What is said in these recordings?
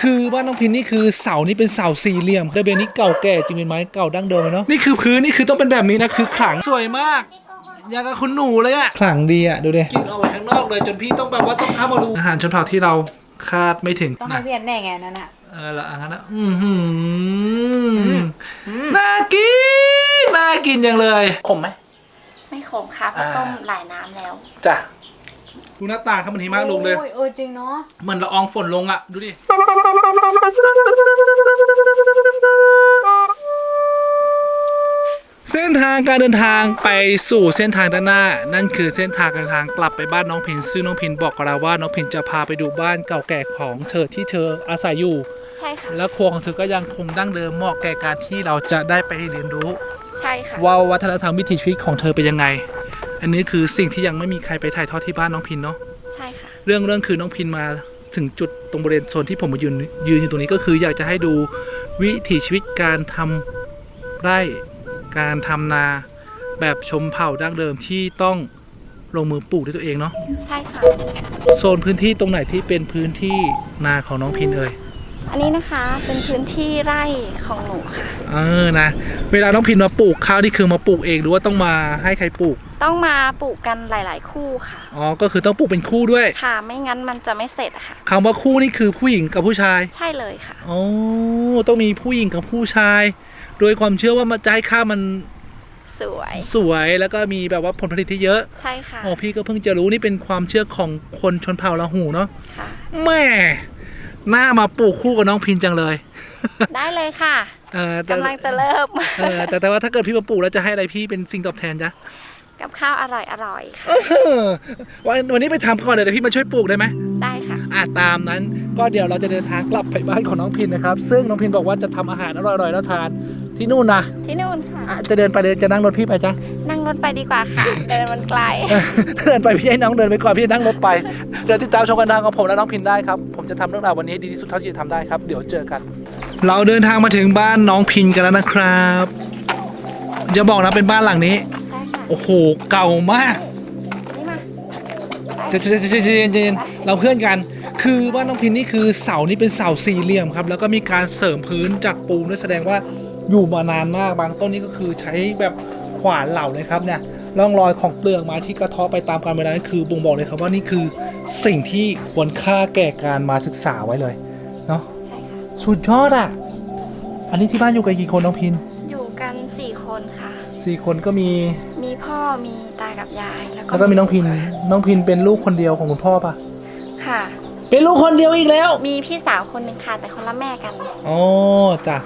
คือบ้านน้องพินนี่คือเสานี่เป็นเสาสี่เหลี่ยมระเบียงนี้เก่าแก่จริงเป็นไม้เก่าดั้งเดิมเลยเนาะนี่คือพื้นนี่คือต้องเป็นแบบนี้นะคือขลังสวยมากอย่างกับคุณหนูเลยอะขลังดีอะดูดิกินออกไปข้างนอกเลย จนพี่ต้องแบบว่าต้องเข้ามาดูอาหารชนเผ่าที่เราคาดไม่ถึงต้องนะให้เวียนแน่ไงนั่นอะเออละอันนั้นนะอือหือน่ากินน่ากินจังเลยขมไหมไม่ขมค่ะเพราะอ่าต้มหลายน้ำแล้วจ้ะ ดูหน้าตาครับมันหิมะลงเลย โอ้ยเออจริงเนาะ เหมือนละอองฝนลงอะดูดิ เส้นทางการเดินทางไปสู่เส้นทางด้านหน้า นั่นคือเส้นทางการเดินทางกลับไปบ้านน้องพินซึ่งน้องพินบอกกับเราว่าน้องพินจะพาไปดูบ้านเก่าแก่ของเธอที่เธออาศัยอยู่ ใช่ค่ะ และครัวของเธอก็ยังคงดั้งเดิมเหมาะแก่การที่เราจะได้ไปเรียนรู้ ใช่ค่ะ ว่าวัฒนธรรมวิถีชีวิตของเธอเป็นยังไง อันนี้คือสิ่งที่ยังไม่มีใครไปถ่ายทอดที่บ้านน้องพินเนาะใช่ค่ะ เรื่องเรื่องคือน้องพินมาถึงจุดตรงบริเวณโซนที่ผมมายืนยืนอยู่ตรงนี้ก็คืออยากจะให้ดูวิถีชีวิตการทำไร่การทำนาแบบชมเผ่าดั้งเดิมที่ต้องลงมือปลูกด้วยตัวเองเนาะใช่ค่ะ โซนพื้นที่ตรงไหนที่เป็นพื้นที่นาของน้องพินเอ่ย อันนี้นะคะเป็นพื้นที่ไร่ของหนูค่ะ เออนะ เวลาน้องพินมาปลูกข้าวนี่คือมาปลูกเองหรือว่าต้องมาให้ใครปลูก ต้องมาปลูกกันหลาย ๆ คู่ค่ะ อ๋อ ก็คือต้องปลูกเป็นคู่ด้วยค่ะ ไม่งั้นมันจะไม่เสร็จอะค่ะ คำว่าคู่นี่คือผู้หญิงกับผู้ชาย ใช่เลยค่ะ อ๋อ ต้องมีผู้หญิงกับผู้ชาย โดยความเชื่อว่ามันจะให้ข้าวมันสวยสวยแล้วก็มีแบบว่าผลผลิตที่เยอะ ใช่ค่ะอ๋อ พี่ก็เพิ่งจะรู้นี่เป็นความเชื่อของคนชนเผ่าลาหูเนาะ ค่ะ แม่ หน้ามาปลูกคู่กับน้องพินจังเลย ได้เลยค่ะเออแต่กำลังจะเริ่มเออแต่แต่ว่าถ้าเกิดพี่มาปลูกแล้วจะให้อะไรพี่เป็นสิ่งตอบแทนจ๊ะกับข้าวอร่อยอร่อยๆค่ะเออวันวันนี้ไปทำก่อนเดี๋ยวพี่มาช่วยปลูกได้ไหมได้ค่ะอะตามนั้น ก็เดี๋ยวเราจะเดินทางกลับไปบ้านของน้องพินนะครับ ซึ่งน้องพินบอกว่าจะทำอาหารอร่อยๆแล้วทาน ที่นู่นนะที่นู่นค่ะ อะจะเดินไปเลยจะนั่งรถพี่ไปจ้ะ นั่งรถไปดีกว่าค่ะ เดินมันไกลเออถ้าเดินไปพี่ให้น้องเดินไปก่อนพี่จะนั่งรถไป เดี๋ยวติดตามชมกันทางของผมและน้องพินได้ครับ ผมจะทำเรื่องราววันนี้ให้ดีที่สุดเท่าที่จะทำได้ครับ เดี๋ยวเจอกัน เราเดินทางมาถึงบ้านน้องพินกันแล้วนะครับจะบอกนะเป็นบ้านหลังนี้ ใช่ค่ะ โอ้โหเก่ามาก นี่มา เจเจเจเจเจเจเจเราเพื่อนกัน คือบ้านน้องพินนี่คือเสานี่เป็นเสาสี่เหลี่ยมครับ แล้วก็มีการเสริมพื้นจากปูนด้วยแสดงว่า อยู่มานานมากบางต้นนี่ก็คือใช้แบบขวานเหล่าเลยครับเนี่ยร่องรอยของเปลือกไม้ที่กระเทาะไปตามกาลเวลานี่คือบ่งบอกเลยครับว่านี่คือสิ่งที่ควรค่าแก่การมาศึกษาไว้เลยเนาะใช่ค่ะ สุดยอดอะ อันนี้ที่บ้านอยู่กันกี่คนน้องพินอยู่กันสี่คนค่ะ สี่คนก็มีมีพ่อมีตากับยายแล้วก็แล้วก็มีน้องพินน้องพินเป็นลูกคนเดียวของคุณพ่อปะค่ะ เป็นลูกคนเดียวอีกแล้วมีพี่สาวคนหนึ่งค่ะ แต่คนละแม่กัน อ๋อจ้ะ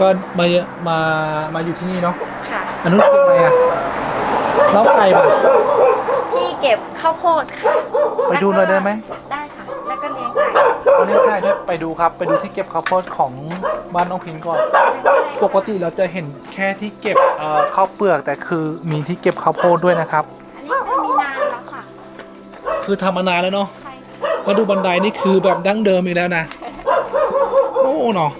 ก็มาเยอะมามาอยู่ที่นี่เนาะค่ะ อันนู้นคืออะไรอะเล้าไก่ป่ะที่เก็บข้าวโพดค่ะไปดูหน่อยได้ไหม ได้ค่ะ แล้วก็เลี้ยงไก่เอาเล่นไก่ด้วยไปดูครับ ไปดูที่เก็บข้าวโพดของบ้านน้องพินก่อน ปกติเราจะเห็นแค่ที่เก็บเอ่อข้าวเปลือกแต่คือมีที่เก็บข้าวโพดด้วยนะครับ อันนี้ก็มีนานแล้วค่ะคือทำมานานแล้วเนาะ ใช่ค่ะ แล้วดูบันไดนี่คือแบบดั้งเดิมอีกแล้วนะ โอ้เนาะ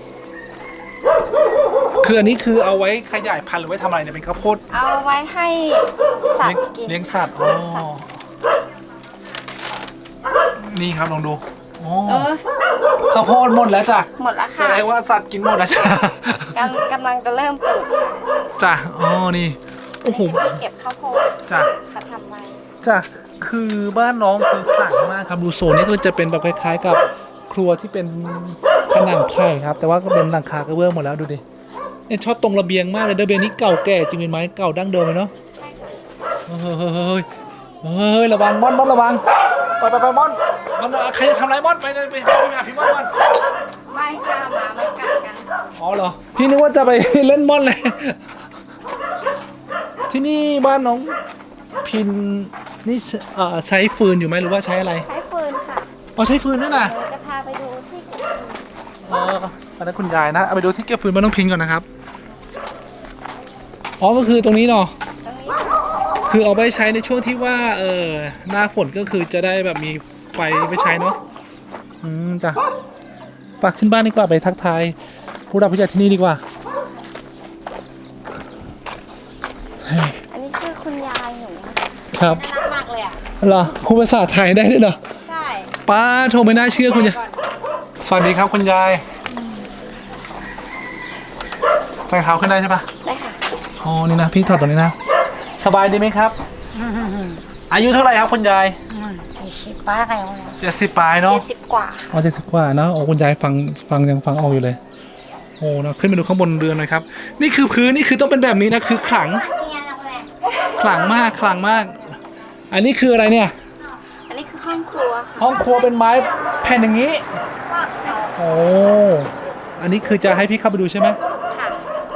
คืออันนี้คือเอาไว้ขยายพันธุ์หรือไว้ทำอะไรเนี่ยเป็นข้าวโพดเอาไว้ให้สัตเลี้ยงว์กิน เลี้ยงสัตว์อ๋อนี่ครับลองดูโอ้เออ ข้าวโพดหมดแล้วจ้ะหมดแล้วแสค่ะดงว่าสัตว์กินหมดแล้วจ้ะ กำกำลังจะเริ่มปลูกค่ะจ้ะอ๋อนี่โอ้โหที่เก็บข้าวโพดจ้ะเขาทำไว้จ้ะคือบ้านน้องคือขลังมากครับดูโซนนี้ก็จะเป็นแบบคล้าย ๆ กับครัวที่เป็นผนังไผ่ครับ แต่ว่าก็เป็นหลังคากระเบื้องหมดแล้วดูดิ เนี่ยชอบตรงระเบียงมากเลยระเบียงนี้เก่าแก่จริงเป็นไม้เก่าดั้งเดิมเลยเนาะใช่ค่ะเฮ้ยเฮ้ยเฮ้ยเฮ้ยระวังม่อนม่อนระวังไปไปไปม่อนมันใครจะทำอะไรม่อนไปเลยไปหาไปหาพี่ม่อนม่อนไม่ค่ะหมามันกัดกันอ๋อเหรอพี่นึกว่าจะไปเล่นม่อนเลยที่นี่บ้านน้องพินนี่เอ่อใช้ฟืนอยู่ไหมหรือว่าใช้อะไรใช้ฟืนค่ะอ๋อใช้ฟืนด้วยนะเดี๋ยวจะพาไปดูที่เก็บฟืน อ๋ออันนั้นคุณยายนะ เอาไปดูที่เก็บฟืนบ้านน้องพินก่อนนะครับ อ๋อก็คือตรงนี้เนาะตรงนี้คือเอาไปใช้ในช่วงที่ว่า เออหน้าฝนก็คือจะได้แบบมีไฟไปใช้เนาะ อืมจ้ะปขึ้นบ้านดีกว่าไปทักทายผู้รับผู้ใหญ่ที่นี่ดีกว่าเฮ้ยอันนี้คือคุณยายหนูนะคะครับน่ารักมากเลยอะเหรอครูภาษาไทยได้ด้วยเหรอ ใช่ ป้าโทรไม่น่าเชื่อคุณยายก่อนสวัสดีครับคุณยาย ใส่เท้าขึ้นได้ใช่ปะได้ค่ะอ๋อนี่นะพี่ถอดตรงนี้นะ สบายดีไหมครับ อายุเท่าไหร่ครับคุณยายสิบป้าไงวะเจ็ดสิบปลายเนาะเจ็ดสิบกว่าอ๋อเจ็ดสิบกว่าเนาะโอ้คุณยายฟังฟังยังฟังออกอยู่เลย โอ้นะขึ้นไปดูข้างบนเรือนหน่อยครับ นี่คือพื้นนี่คือต้องเป็นแบบนี้นะคือขลัง ขลังมากขลังมาก อันนี้คืออะไรเนี่ย อันนี้คือห้องครัวค่ะห้องครัวเป็นไม้แผ่นอย่างนี้ โอ้ อันนี้คือจะให้พี่เข้าไปดูใช่ไหมค่ะ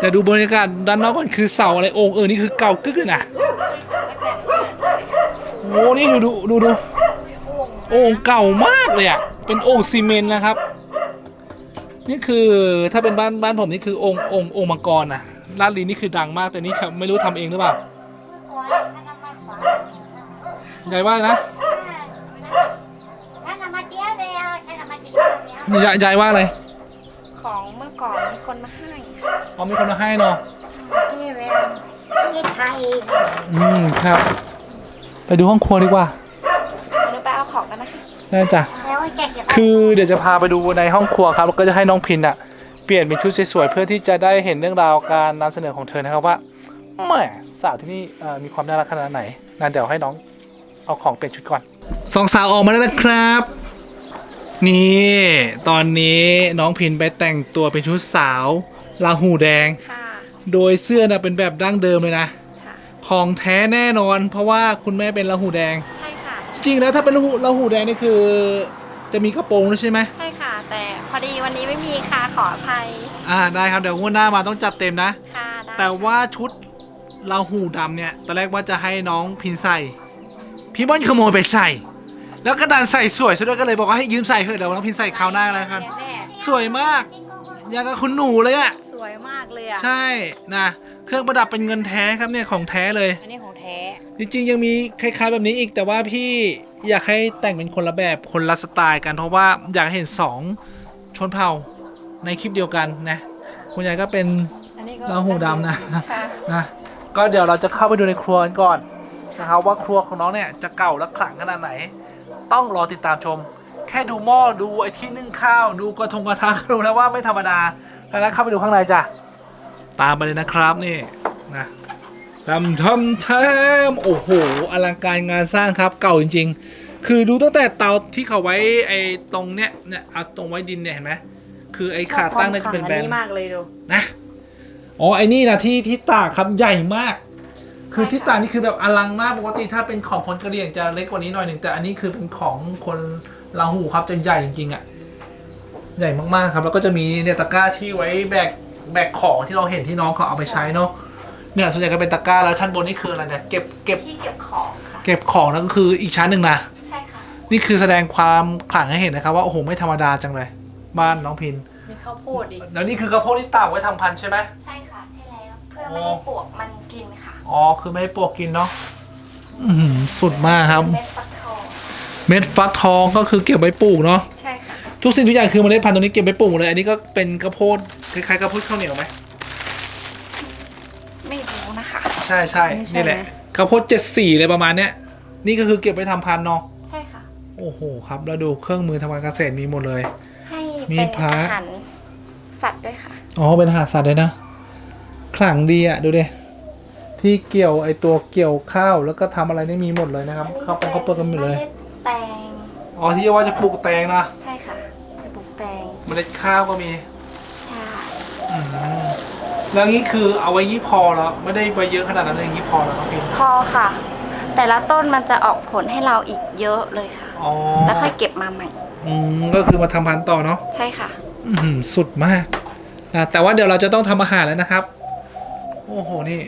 แต่ดูบรรยากาศด้านนอกก่อนคือเสาอะไรโอ่งเออนี่คือเก่ากึกเลยนะโอ้นี่ดูดูดูดูโอ่งเก่ามากเลยอะเป็นโอ่งซีเมนต์นะครับ นี่คือถ้าเป็นบ้านบ้านผมนี่คือองค์องค์องค์มังกรนะลาดลีนี่คือดังมากแต่นี่ครับไม่รู้ทำเองหรือเปล่ายายว่านะยายยายว่าอะไรของเมื่อก่อนมีคนมาให้ ค่ะอ๋อมีคนมาให้เนาะที่ไทยอืมครับ ไปดูห้องครัวดีกว่าเดี๋ยวไปเอาของกันนะคะได้จ้ะแล้วแกจะคือเดี๋ยวจะพาไปดูในห้องครัวครับแล้วก็จะให้น้องพินอะเปลี่ยนเป็นชุดสวยๆเพื่อที่จะได้เห็นเรื่องราวการนำเสนอของเธอนะครับว่าแหมสาวที่นี่เอ่อมีความน่ารักขนาดไหนงั้นเดี๋ยวให้น้องเอาของเปลี่ยนชุดก่อนสองสาวออกมาแล้วนะครับ นี่ ตอนนี้น้องพินไปแต่งตัวเป็นชุดสาว ลาหูแดง ค่ะโดยเสื้อน่ะเป็นแบบดั้งเดิมเลยนะ ค่ะของแท้แน่นอน เพราะว่าคุณแม่เป็นลาหูแดง ใช่ค่ะ จริงๆแล้วถ้าเป็นลาหูลาหูแดงนี่คือ จะมีกระโปรงด้วยใช่ไหมใช่ค่ะ แต่พอดีวันนี้ไม่มีค่ะขออภัยอ่าได้ครับเดี๋ยวงวดหน้ามาต้องจัดเต็มนะ ค่ะได้แต่ว่าชุดลาหูดำเนี่ยตอนแรกว่าจะให้น้องพินใส่ พี่บอนขโมยไปใส่ แล้วก็ดันใส่สวยซะด้วยก็เลยบอกว่าให้ยืมใส่เถอะเดี๋ยวน้องพินใส่คราวหน้าแล้วกันแม่สวยมาก อย่างกับคุณหนูเลยอะส วยมากเลยอะ ใช่นะเครื่องประดับเป็นเงินแท้ครับเนี่ยของแท้เลย อันนี้ของแท้ จริงๆยังมีคล้ายๆแบบนี้อีกแต่ว่าพี่อยากให้แต่งเป็นคนละแบบคนละสไตล์กันเพราะว่าอยากเห็นสองชนเผ่าในคลิปเดียวกันนะคุณยายก็เป็นอันนี้ก็ลาหูดำนะค่ะนะก็เดี๋ยวเราจะเข้าไปดูในครัวกันก่อนนะครับว่าครัวของน้องเนี่ยจะเก่าและขลังขนาดไหน ต้องรอติดตามชม แค่ดูหม้อดูไอ้ที่นึ่งข้าว ดูกระทงกระทะก็รู้แล้วว่าไม่ธรรมดา แล้วเข้าไปดูข้างในจ้ะ ตามไปเลยนะครับนี่นะทำทำแทมโอ้โห อลังการงานสร้างครับ เก่าจริง ๆ คือดูตั้งแต่เตาที่เขาไว้ไอ้ตรงเนี้ยเนี่ยเอาตรงไว้ดินเนี่ยเห็นไหมคือไอ้ขาตั้งเนี่ยจะเป็นแบนมากเลยดูนะอ๋อไอ้นี่นะที่ที่ตากครับใหญ่มาก คือที่ตากนี่คือแบบอลังมากปกติถ้าเป็นของคนกะเหรี่ยงจะเล็กกว่านี้หน่อยหนึ่งแต่อันนี้คือเป็นของคนลาหูครับจะใหญ่จริงๆอะ่ะ ใหญ่มากๆครับ แล้วก็จะมีเนี่ยตะกร้าที่ไว้แบกแบกของที่เราเห็นที่น้องเขาเอาไปใช้เนาะเนี่ยส่วนใหญ่ก็เป็นตะกร้าแล้วชั้นบนนี่คืออะไรเนี่ยเก็บเก็บที่เก็บของค่ะ เก็บของนั่นก็คืออีกชั้นหนึ่งนะใช่ค่ะ นี่คือแสดงความขลังให้เห็นนะครับ ว่าโอ้โหไม่ธรรมดาจังเลย บ้านน้องพิน มีข้าวโพดอีก แล้วนี่คือกระโพดที่ตากไว้ทำพันธุ์ใช่ไหม ใช่ค่ะ ใช่แล้วเพื่อไม่ให้ปลวกมันกินค่ะอ๋อ คือไม่ให้ปลวกกินเนาะอื้อหือสุดมากครับ เม็ดฟักทองเม็ดฟักทองก็คือเก็บไว้ปลูกเนาะ ใช่ค่ะ ทุกสิ่งทุกอย่างคือเมล็ดพันธุ์ตรงนี้เก็บไว้ปลูกหมดเลย อันนี้ก็เป็นกระโพดคล้ายๆกระโพดข้าวเหนียวไหมไม่รู้นะคะ ใช่ใช่ไม่ใช่นี่แหละไหม กระโพดเจ็ดสี่เลยประมาณเนี้ยนี่ก็คือเก็บไว้ทำพันธุ์เนาะใช่ค่ะ โอ้โหครับแล้วดูเครื่องมือทำการเกษตรมีหมดเลย ให้มีเป็นพระ อาหารสัตว์ด้วยค่ะ อ๋อเป็นอาหารสัตว์เลยนะขลังดีอะดูดิที่เกี่ยวไอตัวเกี่ยวข้าวแล้วก็ทำอะไรนี่มีหมดเลยนะครับข้าวปองข้าวเปลือกกันหมดเลยเมล็ดแตงอ๋อที่ว่าจะปลูกแตงนะ ใช่ค่ะจะปลูกแตง เมล็ดข้าวก็มีใช่อืมแล้วงี้คือเอาไว้ยี่พอแล้วไม่ได้ไว้เยอะขนาดนั้นเลยยี่พอแล้วน้องพิมพอค่ะ แต่ละต้นมันจะออกผลให้เราอีกเยอะเลยค่ะ อ๋อแล้วค่อยเก็บมาใหม่ อืมก็คือมาทำพันธุ์ต่อเนาะใช่ค่ะ อื้อหือสุดมากนะแต่ว่าเดี๋ยวเราจะต้องทำอาหารแล้วนะครับ โอ้โหนี่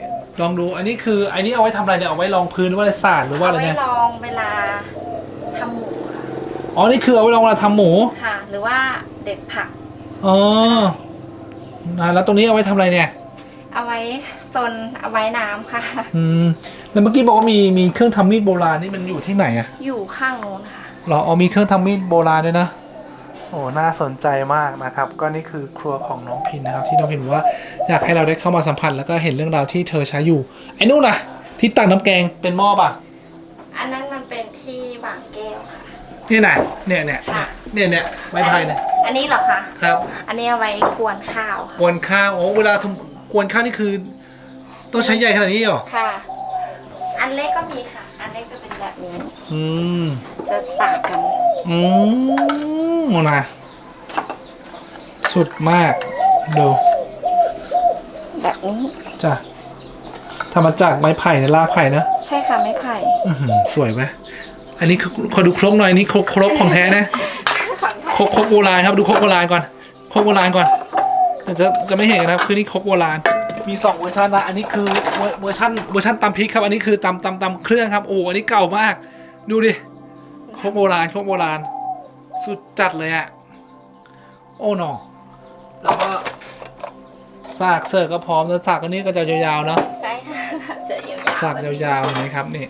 ลองดูอันนี้คืออันนี้เอาไว้ทำอะไรเนี่ยเอาไว้รองพื้นหรือว่าอะไรสาดหรือว่าอะไรเอาไว้เนี่ย ลองเวลาทำหมูค่ะ อ๋อ นี่คือเอาไว้รองเวลาทำหมู ค่ะ หรือว่าเด็ดผัก อ๋อนะแล้วตรงนี้เอาไว้ทำอะไรเนี่ย เอาไว้ซนเอาไว้น้ำค่ะ อืม แล้วเมื่อกี้บอกว่ามีมีเครื่องทำมีดโบราณนี่มันอยู่ที่ไหนอะอยู่ข้างโน้นค่ะหรออ๋อมีเครื่องทำมีดโบราณด้วยนะ โอ้ น่าสนใจมากนะครับ ก็นี่คือครัวของน้องพินนะครับ ที่น้องพินบอกว่าอยากให้เราได้เข้ามาสัมผัสแล้วก็เห็นเรื่องราวที่เธอใช้อยู่ ไอ้นู่นนะที่ตักน้ำแกงเป็นหม้อป่ะ อันนั้นมันเป็ นที่วางแก้วค่ะนี่นะเนี่ยเนี่ยเนี่ยเนี่ยเนี่ยไม้พายเนี่ยอัอันนี้เหรอคะครับ อันนี้เอาไว้กวนข้าวค่ะกวนข้าวโอ้เวลาทำกวนข้าวนี่คือ ต้องใช้ใหญ่ขนาดนี้เหรอค่ะ อันเล็กก็มีค่ะ อันเล็กจะเป็นแบบนี้ อืมจะต่างกัน อืมนะสุดมากดูแบบนี้จ้ะทำมาจากไม้ไผ่นะลากไผ่นะ ใช่ค่ะไม่ไผ่ อื้อหือสวยไหม อันนี้คือขอดูครกหน่อยนี่ครกครกของแท้นะของไทยครกครกโบราณครับดูครกโบราณก่อนครกโบราณก่อนแต่จะจะไม่เห็นนะครับคือนี่ครกโบราณมีสองเวอร์ชันนะอันนี้คือเวอร์เวอร์ชันเวอร์ชันตำพริกครับอันนี้คือตำตำตำเครื่องครับโอ้อันนี้เก่ามาก ดูดิครกโบราณครกโบราณ สุดจัดเลยอะโอ้หนอแล้วก็สากเสิร์ฟก็พร้อมแล้วสากอันนี้ก็จะยาวๆเนาะใช่ค่ะจะยาวๆสากยาวๆเห็นไหมครับนี่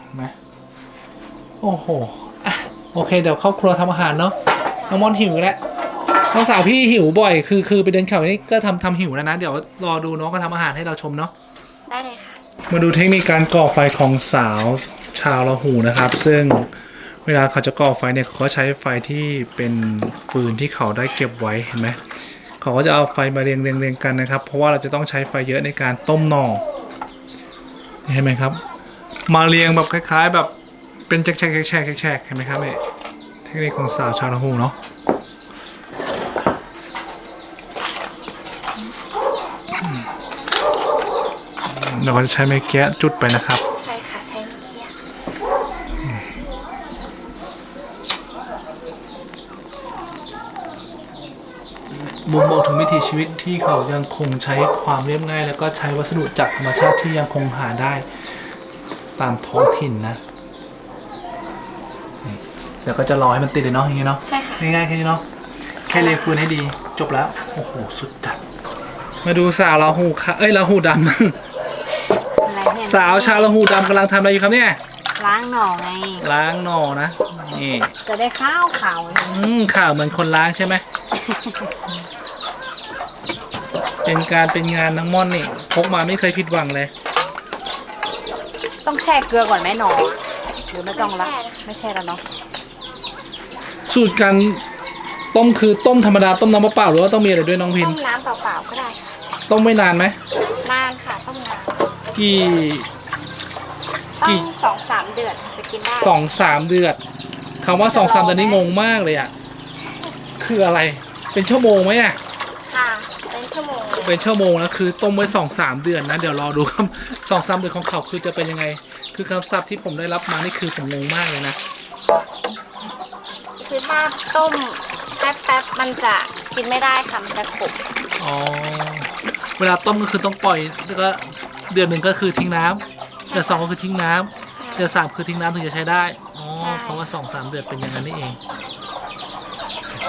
เห็นไหม โอ้โหอะโอเคเดี๋ยวเข้าครัวทำอาหารเนาะน้องมอนหิวแล้วน้องสาวพี่หิวบ่อย คือคือไปเดินเขานี่ก็ทำทำหิวแล้วนะ เดี๋ยวรอดูน้องก็ทำอาหารให้เราชมเนาะ ได้เลยค่ะ มาดูเทคนิคการก่อไฟของสาวชาวละหูนะครับ ซึ่งเวลาเขาจะก่อไฟเนี่ยเขาก็ใช้ไฟที่เป็นฟืนที่เขาได้เก็บไว้เห็นไหมเขาก็จะเอาไฟมาเรียงเรียงเรียงกันนะครับ เพราะว่าเราจะต้องใช้ไฟเยอะในการต้มหน่อนี่เห็นไหมครับ มาเรียงแบบคล้าย ๆ แบบ เป็นแฉกแฉกแฉกแฉกแฉกเห็นไหมครับเนี่ยเทคนิคของสาวชาวละหูเนาะเราก็จะใช้ไม้แกะจุดไปนะครับ ใช่ค่ะ ใช้ไม่เคี่ยวบ่งบอกถึงวิถีชีวิตที่เขายังคงใช้ความเรียบง่าย แล้วก็ใช้วัสดุจากธรรมชาติที่ยังคงหาได้ตามท้องถิ่นนะนี่ เดี๋ยวก็จะรอให้มันติดเลยเนาะอย่างงี้เนาะใช่ค่ะ ง่ายๆแค่นี้เนาะแค่เลฟืนให้ดีจบแล้ว โอ้โห สุดจัด มาดูสาวลาหูค่ะเอ้ยลาหูดอะไรเนี่ยำ สาวชาวลาหูดำกำลังทำอะไรอยู่ครับเนี่ย ล้างหน่อไง ล้างหน่อนะนี่จะได้ข้าวขาว อืมข่าวเหมือนคนล้างใช่ไหม เป็นการเป็นงานน้องม่อนนี่พกมาไม่เคยผิดหวังเลย ต้องแช่เกลือก่อนไหมหน่อหรือไม่ต้องละไม่แช่แล้วเนาะ สูตรการต้มคือต้มธรรมดาต้มน้ำเปล่าๆหรือว่าต้องมีอะไรด้วยน้องพินต้มน้ำเปล่าๆก็ได้ค่ะต้มไม่นานไหมนานค่ะต้มนานกี่ ต้กี่ องสองสามเดือนจะกินได้สองสามเดือนคำว่าสองสามเดือนนี้งงมากเลยอะคืออะไรเป็นชั่วโมงไหมอะ ค่ะเป็นชั่วโมงเลยเป็นชั่วโมงนะคือต้มไว้สองสามเดือนนะ เดี๋ยวรอดูครับสองสามเดือนของเขาคือจะเป็นยังไง คือคำศัพท์ที่ผมได้รับมานี่คือผมงงมากเลยนะ คือถ้าต้มแป๊บๆมันจะกินไม่ได้ค่ะมันจะขมอ๋อ เวลาต้มก็คือต้องปล่อยแล้วก็เดือนหนึ่งก็คือทิ้งน้ำเดือนสองก็คือทิ้งน้ำเดือนสามคือทิ้งน้ำถึงจะใช้ได้ อ๋อ เพราะว่าสองสามเดือนเป็นอย่างนั้นนี่เอง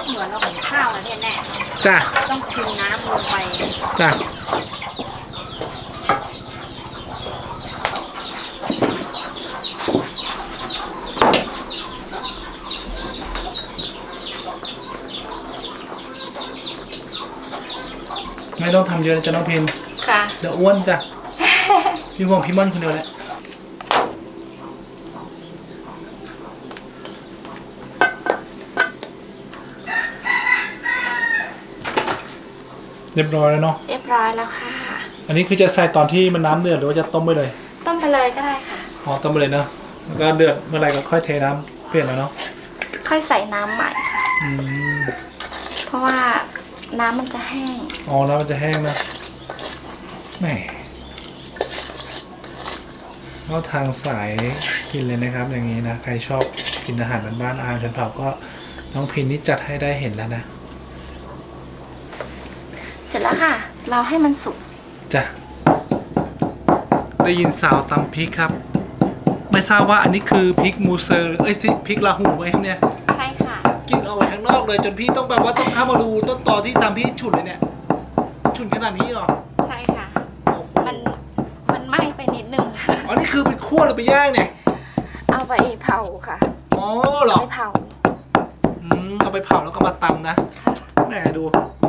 เหมือนเราหุงข้าวแล้วเนี่ยแน่จ้ะต้องชิมน้ำลงไปจ้ะ ไม่ต้องทำเยอะนะจ๊ะน้องพินค่ะ เดี๋ยวอ้วนจ้ะ พี่ห่วงพี่ม่อนคนเดียวแหละเรียบร้อยแล้วเนาะ เรียบร้อยแล้วค่ะ อันนี้คือจะใส่ตอนที่มันน้ำเดือดหรือว่าจะต้มไปเลย ต้มไปเลยก็ได้ค่ะ อ๋อต้มไปเลยเนาะแล้วก็เดือดเมื่อไหร่ก็ค่อยเทน้ำเปลี่ยนแล้วเนาะ ค่อยใส่น้ำใหม่ค่ะ อืม เพราะว่า น้ำมันจะแห้ง อ๋อแล้วมันจะแห้งนะแหมเข้าทางสายกินเลยนะครับ อย่างนี้นะใครชอบกินอาหารบ้านๆอาหารชนเผ่าก็น้องพินนี่จัดให้ได้เห็นแล้วนะเสร็จแล้วค่ะ เราให้มันสุกจ้ะได้ยินสาวตำพริกครับ ไม่ทราบว่าอันนี้คือพริกมูเซอร์เอ้ยสิพริกลาหูไหมครับเนี่ยใช่ค่ะ กินเอาไว้ข้างนอกเลย จนพี่ต้องแบบว่าต้องเข้ามาดูต้นตอที่ทำพี่ฉุนเลยเนี่ย ฉุนขนาดนี้เหรอใช่ค่ะ โอ้โหมันมันไหม้ไปนิดนึงค่ะอ๋อนี่คือไปคั่วหรือไปย่างเนี่ยเอาไปเผาค่ะอ๋อเหรอไปเผาอืมเอาไปเผาแล้วก็มาตำนะค่ะแหมดู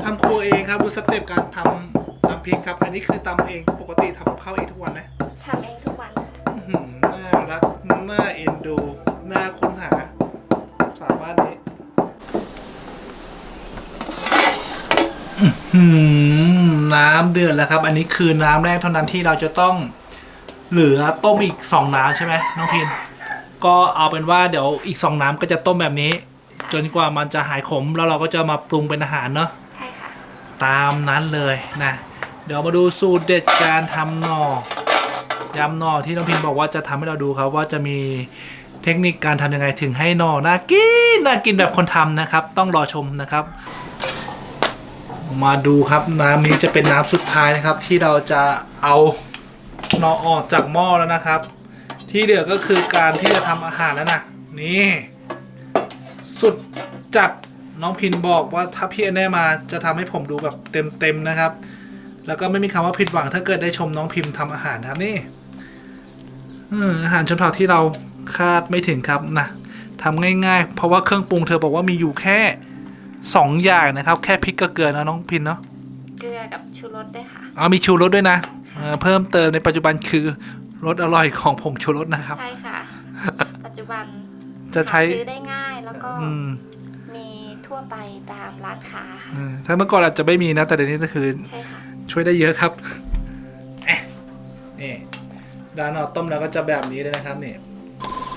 ทำครัวเองครับดูสเต็ปการทำน้ำพริกครับ อันนี้คือตำเองปกติทำกับข้าวเองทุกวันไหม ทำเองทุกวันค่ะ อื้อหือน่ารักน่าเอ็นดูน่าค้นหาสาวบ้านนี้ หืม น้ำเดือดแล้วครับ อันนี้คือน้ำแรกเท่านั้นที่เราจะต้องเหลือต้มอีกสองน้ำใช่ไหมน้องพินก็เอาเป็นว่าเดี๋ยวอีกสองน้ำก็จะต้มแบบนี้ จนกว่ามันจะหายขมแล้วเราก็จะมาปรุงเป็นอาหารเนาะใช่ค่ะ ตามนั้นเลยนะ เดี๋ยวมาดูสูตรเด็ดการทำหน่อยำหน่อที่น้องพินบอกว่าจะทำให้เราดูครับว่าจะมีเทคนิคการทำยังไงถึงให้หน่อน่ากินน่ากินแบบคนทำนะครับ ต้องรอชมนะครับ มาดูครับน้ำนี้จะเป็นน้ำสุดท้ายนะครับ ที่เราจะเอานอออกจากหม้อแล้วนะครับ ที่เหลือก็คือการที่จะทำอาหารแล้วนะนี่ สุดจัดน้องพินบอกว่าถ้าพี่แน่มาจะทำให้ผมดูแบบเต็มๆนะครับ แล้วก็ไม่มีคำว่าผิดหวังถ้าเกิดได้ชมน้องพิมพ์ทำอาหารครับนี่อออาหารชนเผ่าที่เราคาดไม่ถึงครับนะทำง่าย ๆ เพราะว่าเครื่องปรุงเธอบอกว่ามีอยู่แค่ สองอย่างนะครับ แค่พริกกับเกลือนะน้องพินเนาะเกลือกับชูรสด้วยค่ะเอามีชูรสด้วยนะเออเพิ่มเติมในปัจจุบันคือรสอร่อยของผงชูรสนะครับ ใช่ค่ะ ปัจจุบันจะใช้หาซื้อได้ง่ายแล้วก็อืมมีทั่วไปตามร้านค้าค่ะ เออถ้าเมื่อก่อนอาจจะไม่มีนะแต่เดี๋ยวนี้ก็คือ ใช่ค่ะ ช่วยได้เยอะครับเอ๊ะนี่ดานอต้มแล้วก็จะแบบนี้เลยนะครับนี่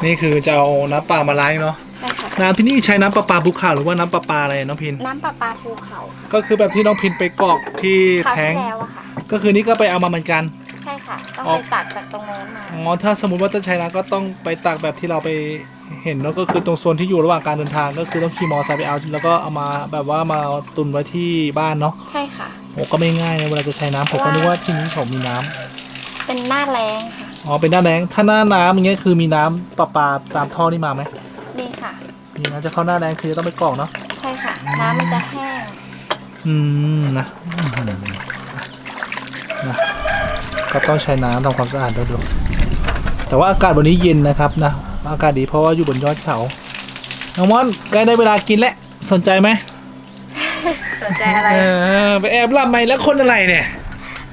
นี่คือจะเอาน้ำปลามาล้างเนาะใช่ค่ะ น้ำที่นี่ใช้น้ำประปาภูเขาหรือว่าน้ำประปาอะไรน้องพิน น้ำประปาภูเขาค่ะก็คือแบบที่น้องพินไปกรอกที่คราวแท้งที่แล้วอะค่ะ ก็คือนี่ก็ไปเอามาเหมือนกัน ใช่ค่ะ ต้องอ๋อ ไปตัดจากตรงโน้นมา อ๋อถ้าสมมติว่าจะใช้น้ำก็ต้องไปตักแบบที่เราไปเห็นเนาะก็คือตรงโซนที่อยู่ระหว่างการเดินทาง ก็คือต้องขี่มอเตอร์ไซค์ไปเอาแล้วก็เอามาแบบว่ามาตุนไว้ที่บ้านเนาะใช่ค่ะ โอ้ก็ไม่ง่ายนะเวลาจะใช้น้ำผมก็นึกว่าที่นี่เขามีน้ำเป็นหน้าแรงค่ะ อ๋อเป็นหน้าแรงถ้าหน้าน้ำอย่างเงี้ยคือมีน้ำประปาตามท่อนี่มาไหมนี่ค่ะ มีนะจะเข้าหน้าแรงคือจะต้องไปกรอกเนาะใช่ค่ะ น้ำมันจะแห้ง อืมนะอื้อหือนะก็ต้องใช้น้ำทำความสะอาดด้วยดูแต่ว่าอากาศวันนี้เย็นนะครับนะอากาศดีเพราะว่าอยู่บนยอดเขาน้องม่อนใกล้ได้เวลากินแล้วสนใจไหมสนใจอะไร เออไปแอบหลับไหมแล้วคนอะไรเนี่ย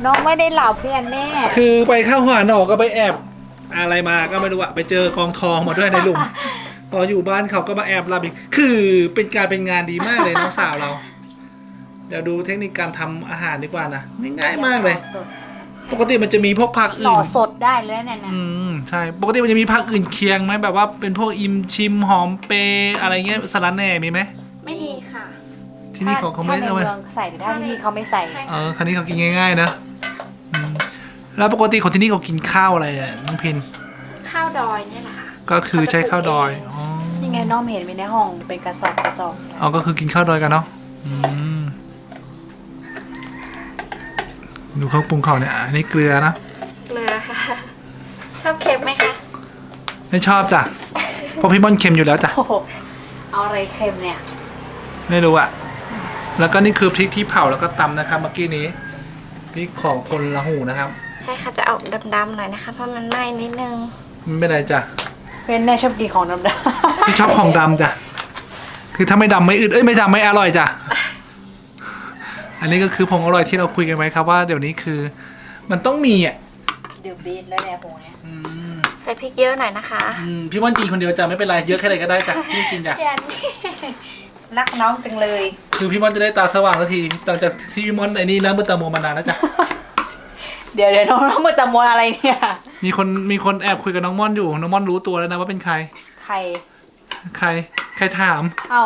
น้องไม่ได้หลับเพื่อนแน่คือไปเข้าหานออกก็ไปแอบอะไรมาก็ไม่รู้อะไปเจอกองทองมาด้วยในหลุมพออยู่บ้านเขาก็มาแอบรับอีก คือเป็นการเป็นงานดีมากเลยน้องสาวเรา เดี๋ยวดูเทคนิคการทำอาหารดีกว่านะง่ายๆมากเลย สดปกติมันจะมีพวกผักหน่อื่อน สดได้เลยเนี่ยนะอืมใช่ ปกติมันจะมีผักอื่นเคียงไหมแบบว่าเป็นพวกอิมชิมหอมเปรย์อะไรเงี้ยสลัดแหน่มีไหมไม่มีค่ะ ที่นี่เขาเขาไม่ถ้ในเอาเมืมาองใส่แต่ถ้าที่นี่เขาไม่ใส่ ใช่ เออคันนี้เขากินง่าย ๆ นะอืมแล้วปกติคนที่นี่เขากินข้าวอะไรอะน้องพินข้าวดอยเนี่ยแหละค่ะ ก็คือใช้ข้าวดอยอ๋อนี่ไงน้องเห็นมีในห้องเป็นกระสอบกระสอบอ๋อก็คือกินข้าวดอยกันเนาะอืมดูเครื่องปรุงเขาเนี่ยอันนี้เกลือนะเกลือค่ะ ชอบเค็มไหมคะ ไม่ชอบจ้ะเพราะพี่ม่อนเค็มอยู่แล้วจ้ะโอ้โหเอาอะไรเค็มเนี่ยไม่รู้อะ แล้วก็นี่คือพริกที่เผาแล้วก็ตำนะครับเมื่อกี้นี้พริกของคนละหูนะครับใช่ค่ะจะออกดำๆหน่อยนะคะ เพราะมันไหม้นิดนึงไม่เป็นไรจ้ะเพื่อนแน่ชอบกินของดำพี่ชอบของดำจ้ะคือถ้าไม่ดำไม่อืดเอ้ยไม่ดำไม่อร่อยจ้ะอันนี้ก็คือผงอร่อยที่เราคุยกันไว้ครับว่าเดี๋ยวนี้คือ มันต้องมีอะๆเดี๋ยวบีทแล้วเนี่ยพวกเนี้ยอืมใส่พริกเยอะหน่อยนะคะอืมพี่ม่อนกินคนเดียวจ้ะไม่เป็นไรเยอะแค่ไหนก็ได้จ้ะพี่กินจ้ะเพียน รักน้องจังเลย คือพี่ม่อนจะได้ตาสว่างสักทีหลังจากที่พี่ม่อนไอ้นี่แล้วมือตาโมวมานานแล้วจ้ะ เดี๋ยวเดี๋ยวน้องน้องมือตะมวนอะไรเนี่ย มีคนมีคนแอบคุยกับน้องม่อนอยู่ น้องม่อนรู้ตัวแล้วนะว่าเป็นใคร ใคร ใคร ใครถาม เอ้า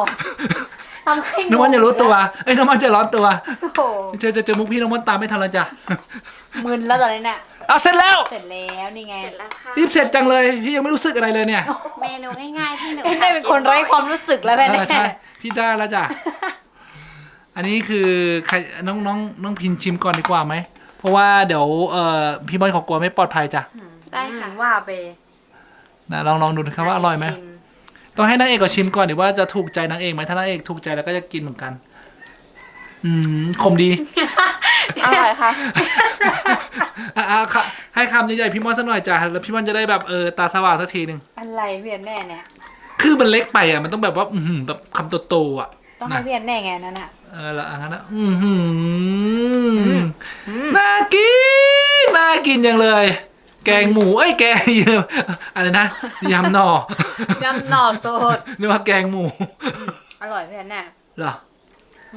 ทำให้น้องม่อนจะรู้ตัวเอ้ยน้องม่อนจะร้อนตัว โอ้โหเจอจะเจอมุกพี่น้องม่อนตามไม่ทันแล้วจ้ะ มึนแล้วตอนนี้เนี่ย เอาเสร็จแล้วเสร็จแล้วนี่ไง เสร็จแล้วค่ะรีบเสร็จจังเลยพี่ยังไม่รู้สึกอะไรเลยเนี่ยเมนูง่ายๆที่หนูไม่ได้เป็นคนไร้ความรู้สึกแล้วแม่เอแน่อใช่พี่ได้แล้วจ้ะอันนี้คือใครน้องน้องน้องพินชิมก่อนดีกว่าไหมเพราะว่าเดี๋ยวเอ่อพี่บอยเขากลัวไม่ปลอดภัยจ้ะได้ค่ะว่าไปนะลองลองดูนะครับว่าอร่อยไหมชิต้องให้นางเอกก็ชิมก่อนดีว่าจะถูกใจนางเอกไหมถ้านางเอกถูกใจแล้วก็จะกินเหมือนกัน อืมขมดีอร่อยค่ะ อะอะค่ะให้คำใหญ่ๆพี่มอนสักหน่อยจ้ะแล้วพี่มอนจะได้แบบเออตาสว่างสักทีหนึ่งอะไรเพียนแน่เนี่ย คือมันเล็กไปอะมันต้องแบบว่าอือหือแบบคำโตๆอะ ต้องให้นะเพียนแน่ไงนั่นน่ะ เออละอันนั้นนะอือหือน่ากินน่ากินจังเลย แกงหมูเอ้ยแกงอะไรนะยำหน่อยำหน่อโตดนึกว่าแกงหมูอร่อยเพียนแน่เหรอมัน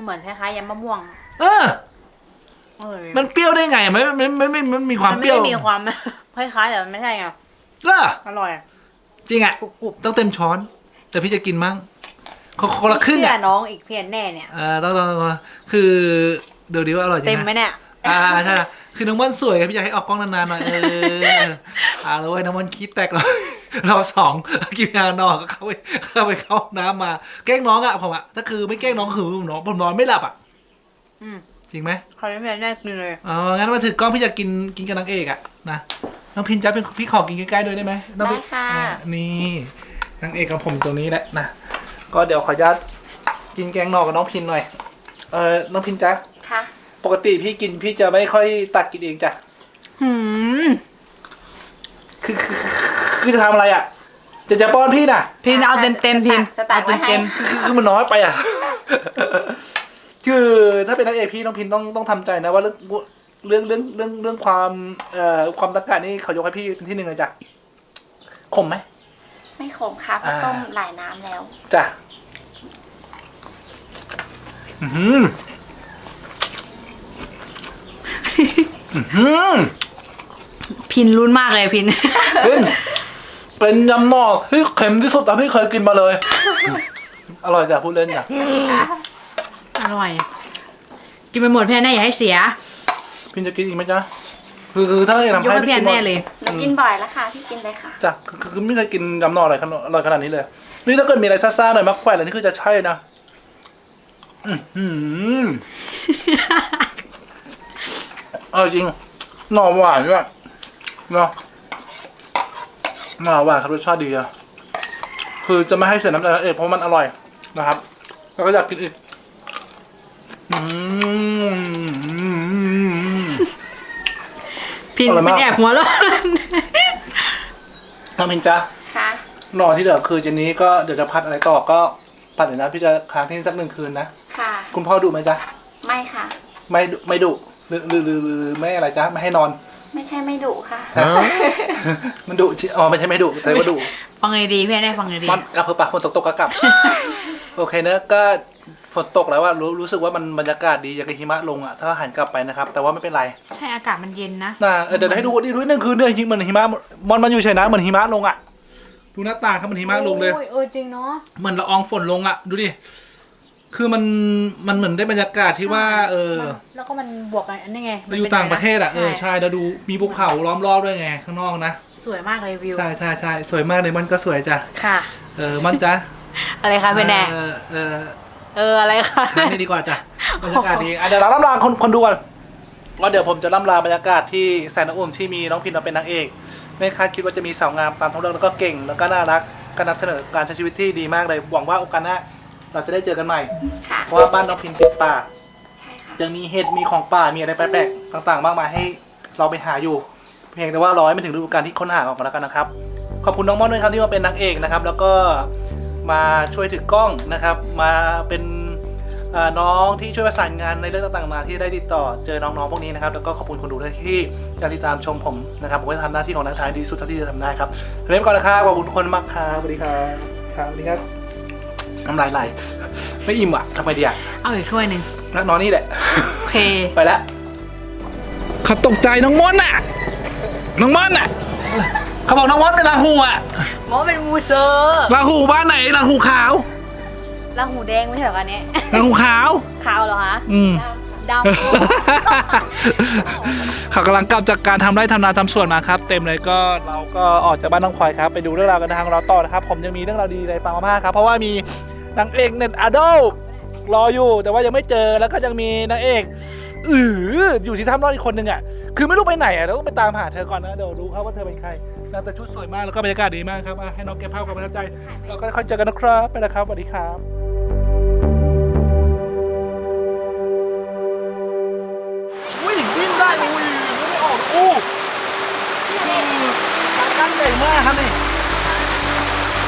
เหมือนคล้ายๆยำมะม่วงเออ เออมันเปรี้ยวได้ไงมันมันมันมันมันมีความมันเปไม่รี้ยวได้มีความ คล้ายๆแต่มันไม่ใช่ไงเหรออร่อยจริงอะ กรุบกรุบต้องเต็มช้อน แต่พี่จะกินมั้งคนคนละครึ่งเชื่อะอน้องอีกเพียนแน่เนี่ย เออต้องต้องต้องคือเดี๋ยวดีว่าอร่อยจริเต็งมไหมนะเนี่ย อ่าใช่ คือน้องม่อนสวยไงพี่อยากให้ออกกล้องนานๆหน่อยเอออ่าแล้วเว้ยน้องม่อนคิดแตกเราเราสองกินยานอนก็เข้าไปเข้าไปเข้าห้องน้ำมา แกล้งน้องอะผมอะถ้าคือไม่แกล้งน้องคือผมนอนผมนอนไม่หลับอะอืมจริงไหมคราวนี้เพียนแน่กินเลยอ๋องั้นมาถือกล้องพี่จะกินกินกับนางเอกอะนะน้องพินจะเป็นพี่ขอกินใกล้ๆด้วยได้ไหมน้องพินได้ค่ะอ่นี่นางเอกของผมตรงนี้แหละนะก็เดี๋ยวขออนุญาตกินแกงหน่อกับน้องพินหน่อย เออน้องพินจ๊ะค่ะ ปกติพี่กินพี่จะไม่ค่อยตักกินเองจ้ะหืมคือคือคือจะทำอะไรอะ จะจะป้อนพี่น่ะ พินเอาเต็มเต็มๆพินจะตัเอากไว้เต็มให้ เต็มคือคือมันน้อยไปอะ คือถ้าเป็นนางเอกพี่น้องพินต้องต้องทำใจนะว่าเรื่องเรื่องเรื่องเรื่องเรื่องความเอ่อความตะการนี่เขายกให้พี่เป็นที่หนึ่งเลยจ้ะขมไหม ไม่ขมค่ะเพราะอ่า ต้มหลายน้ำแล้ว จ้ะอือหืออื้อหือ พินลุ้นมากเลยพิน เป็นเป็นยำหน่อที่เค็มที่สุดที่พี่เคยกินมาเลย อร่อยจ้ะพูดเล่นจ้ะอร่อย กินไปหมดเพียนแน่อย่าให้เสีย พี่จะกินอีกไหมจ๊ะคือคือถ้าเองทำยกให้ให้เพียนพี่แน่เลย หนูกินบ่อยแล้วค่ะ พี่กินเลยค่ะ จ้ะคือคือคือไม่เคยกินยำหน่ออะไรขนาดอร่อยขนาดนี้เลย นี่ถ้าเกิดมีอะไรซ่าๆหน่อยมะแขวนอะไรนี่คือจะใช่นะอือหือ เออจริงหน่อหวานด้วยเนาะหน่อหวานครับรสชาติดีอะคือจะไม่ให้เสียน้ำใจนะเอกเพราะมันอร่อยนะครับ แล้วก็อยากกินอีกอืมพินอร่อยเป็มากนแอบหัวแล้วน้องพินจ้ะค่ะนอนที่เหลือคือเจนนี้ก็เดี๋ยวจะพัดอะไรต่อก็พัดเดี๋ยวนะพี่จะค้างที่นี่สักหนึ่งคืนนะค่ะ คุณพ่อดุไหมจ๊ะไม่ค่ะ ไม่ดุไม่ดุ หรือหรือหรือหรือไม่อะไรจ๊ะไม่ให้นอน ไม่ใช่ไม่ดุค่ะ มันดุชิอ๋อไม่ใช่ไม่ดุใจว่าดุฟังเลยดีเพียนได้ฟังเลยดีมันกลับเถอะปะฝนตกตกก็กลับ โอเคเนอะก็ฝนตกแล้วว่ารู้รู้สึกว่ามันบรรยากาศดีอยากให้หิมะลงอะถ้าหันกลับไปนะครับ แต่ว่าไม่เป็นไรใช่อากาศมันเย็นนะนะเออเดี๋ยวให้ดูดิดูนิดนึงคือเนี่ยจริงเหมือนหิมะมันมันอยู่เฉยนะเหมือนหิมะลงอะดูหน้าตาครับมันหิมะลงเลยโอ้เออจริงเนาะ เหมือนละอองฝนลงอะดูดิ คือมันมันเหมือนได้บรรยากาศที่ว่า เออ แล้วก็มันบวกกันอันนี้ไงเราอยู่ต่างประเทศอะเออใช่แล้วดูมีภูเขาล้อมรอบด้วยไง ข้างนอกนะ สวยมากเลยวิว ใช่ใช่ใช่สวยมากเลยมันก็สวยจ้ะ ค่ะ เออมันจ้ะ อะไรคะเพียนแน่เออเออเอออะไรคะครั้งนี้ดีกว่าจ้ะบรรยากาศดีอะเดี๋ยวเราล่ำลาคนคนดูก่อนว่าเดี๋ยวผมจะล่ำลาบรรยากาศที่แสนอุ่นที่มีน้องพินมาเป็นนางเอกไม่คาดคิดว่าจะมีสาวงามตามท้องเรื่องแล้วก็เก่งแล้วก็น่ารักการนำเสนอการใช้ชีวิตที่ดีมากเลยหวังว่าโอกาสหน้า เราจะได้เจอกันใหม่ ค่ะ เพราะว่าบ้านน้องพินติดป่า ใช่ค่ะ จะมีเห็ดมีของป่ามีอะไรแปลกๆต่าง ๆ มากมายให้เราไปหาอยู่ เพียงแต่ว่าร้อยไม่ถึงฤดูกาลที่ค้นหาออกมาแล้วกันนะครับ ขอบคุณน้องม่อนด้วยครับที่มาเป็นนางเอกนะครับ แล้วก็มาช่วยถือกล้องนะครับ มาเป็นเอ่อน้องที่ช่วยประสานงานในเรื่องต่างๆมาที่ได้ติดต่อเจอน้องๆพวกนี้นะครับแล้วก็ขอบคุณคนดูด้วยที่ยังติดตามชมผมนะครับผมก็จะทำหน้าที่ของนักทายดีสุดเท่าที่จะทำได้ครับเริ่มก่อนนะครับขอบคุณทุกคนมากครับสวัสดีครับครับสวัสดีครับ น้ำลายไหลไม่อิ่มอะทำไมดีอะเอาอีกถ้วยหนึ่งนักนอนนี่แหละ โอเค ไปแล้วเขาตกใจน้องมอนน่ะ น้องมอนน่ะ เขาบอกน้องมอนเป็นลาหูอะหมอเป็นมูเซอร์ลาหูบ้านไหนลาหูขาวลาหูแดงไม่ใช่เหรอคะเนี้ยลาหูขาว ขาวเหรอคะ อืม ดำ เขากำลังกลับจากการทำไร่ทำนาทำสวนมาครับ เต็มเลยก็เราก็ออกจากบ้านน้องควายครับ ไปดูเรื่องราวกันทางเราต่อนะครับ ผมยังมีเรื่องราวดีในปังมากครับ เพราะว่ามีนางเอกเน็ตไอดอลรออยู่ แต่ว่ายังไม่เจอแล้วก็ยังมีนางเอกอืออยู่ที่ถ้ำรอดอีกคนนึงอะคือไม่รู้ไปไหนอะเราต้องไปตามหาเธอก่อนนะเดี๋ยวรู้ครับว่าเธอเป็นใครนะแต่ชุดสวยมากแล้วก็บรรยากาศดีมากครับอะให้น้องเก็บภาพความประทับใจ เราก็ค่อยเจอกันนะครับไปแล้วครับสวัสดีครับ ใหญ่มากครับนี่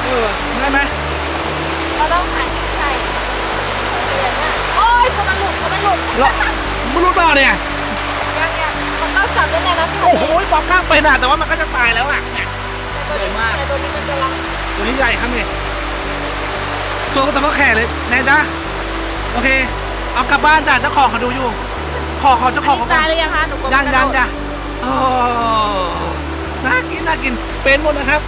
เออง่ายไหมเราต้องหันใส่เสียงอะโอ้ยกำลังหลุดกำลังหลุดแล้วไม่รู้เปล่าเนี่ยยังยังมันต้องจับด้วยนะโอ้โหปอกข้างไปนะแต่ว่ามันก็จะตายแล้วอะเยญ่มากตัวนี้จะรังตัวนี้ใหญ่ครับนี่ตัวก็แต่ก็แข่เลยนายจ้าโอเค เอากลับบ้านจ้ะเจ้าของเขาดูอยู่ ขอขอเจ้าของเขาตายเลยยังคะหนูยังยังจ้ะโอ้ น่ากินเป็นหมดนะครับ